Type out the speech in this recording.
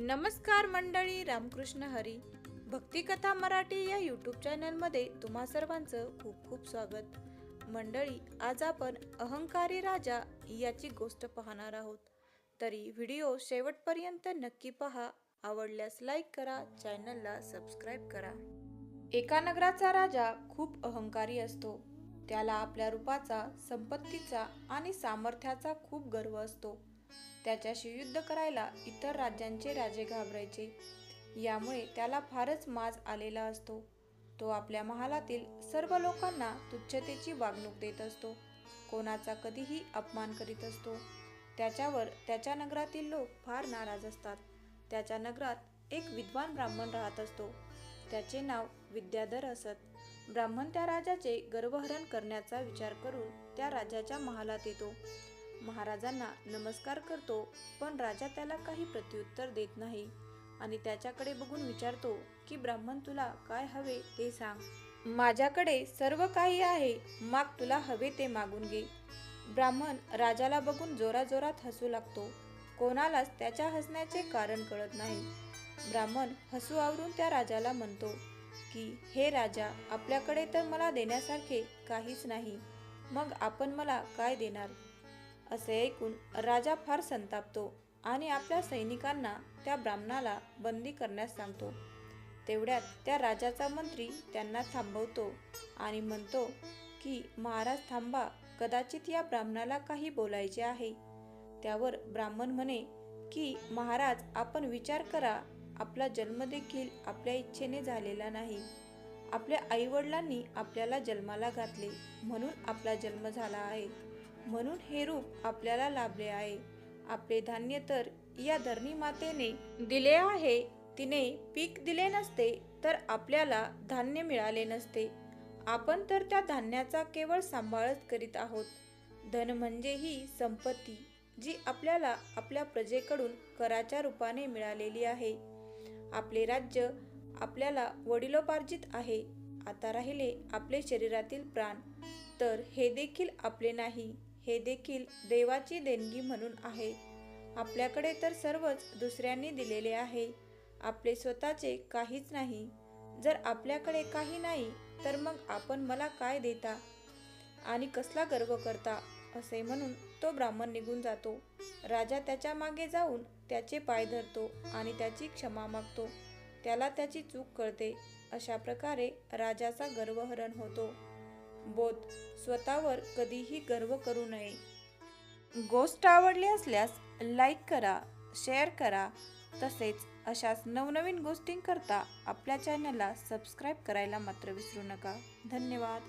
नमस्कार मंडळी रामकृष्ण हरी. भक्तिकथा मराठी या यूट्यूब चॅनलमध्ये तुम्हा सर्वांचं खूप खूप स्वागत. मंडळी आज आपण अहंकारी राजा याची गोष्ट पाहणार आहोत. तरी व्हिडिओ शेवटपर्यंत नक्की पहा. आवडल्यास लाईक करा चॅनलला सबस्क्राईब करा. एका नगराचा राजा खूप अहंकारी असतो. त्याला आपल्या रूपाचा संपत्तीचा आणि सामर्थ्याचा खूप गर्व असतो. त्याच्याशी युद्ध करायला इतर राज्यांचे राजे घाबरायचे. यामुळे त्याला फारच माज आलेला असतो. तो आपल्या महालातील सर्व लोकांना तुच्छतेची वागणूक देत असतो. कोणाचा कधीही अपमान करीत असतो. त्याच्यावर त्याच्या नगरातील लोक फार नाराज असतात. त्याच्या नगरात एक विद्वान ब्राह्मण राहत असतो. त्याचे नाव विद्याधर असत. ब्राह्मण त्या राजाचे गर्वहरण करण्याचा विचार करून त्या राजाच्या महालात येतो. महाराजांना नमस्कार करतो पण राजा त्याला काही प्रत्युत्तर देत नाही. आणि त्याच्याकडे बघून विचारतो की ब्राह्मण तुला काय हवे ते सांग. माझ्याकडे सर्व काही आहे माग तुला हवे ते मागून घे. ब्राह्मण राजाला बघून जोराजोरात हसू लागतो. कोणालाच त्याच्या हसण्याचे कारण कळत नाही. ब्राह्मण हसू आवरून त्या राजाला म्हणतो की हे राजा आपल्याकडे तर मला देण्यासारखे काहीच नाही. मग आपण मला काय देणार? असे ऐकून राजा फार संतापतो आणि आपल्या सैनिकांना त्या ब्राह्मणाला बंदी करण्यास सांगतो. तेवढ्यात त्या राजाचा मंत्री त्यांना थांबवतो आणि म्हणतो की महाराज थांबा कदाचित या ब्राह्मणाला काही बोलायचे आहे. त्यावर ब्राह्मण म्हणे की महाराज आपण विचार करा आपला जन्म देखील आपल्या इच्छेने झालेला नाही. आपल्या आईवडिलांनी आपल्याला जन्माला घातले म्हणून आपला जन्म झाला आहे. म्हणून हे रूप आपल्याला लाभले आहे. आपले धान्य तर या धरणी मातेने दिले आहे. तिने पीक दिले नसते तर आपल्याला धान्य मिळाले नसते. आपण तर त्या धान्याचा केवळ सांभाळच करीत आहोत. धन म्हणजे ही संपत्ती जी आपल्याला आपल्या प्रजेकडून कराच्या रूपाने मिळालेली आहे. आपले राज्य आपल्याला वडिलोपार्जित आहे. आता राहिले आपले शरीरातील प्राण. तर हे देखील आपले नाही. हे देखील देवाची देणगी म्हणून आहे. आपल्याकडे तर सर्वच दुसऱ्यांनी दिलेले आहे. आपले स्वतःचे काहीच नाही. जर आपल्याकडे काही नाही तर मग आपण मला काय देता? आणि कसला गर्व करता? असे म्हणून तो ब्राह्मण निघून जातो. राजा त्याच्यामागे जाऊन त्याचे पाय धरतो आणि त्याची क्षमा मागतो. त्याला त्याची चूक कळते. अशा प्रकारे राजाचा गर्वहरण होतो. बोध स्वतःवर कधीही गर्व करू नये. गोष्ट आवडली असल्यास लाईक करा शेअर करा. तसेच अशाच नवनवीन गोष्टींकरता आपल्या चॅनलला सबस्क्राईब करायला मात्र विसरू नका. धन्यवाद.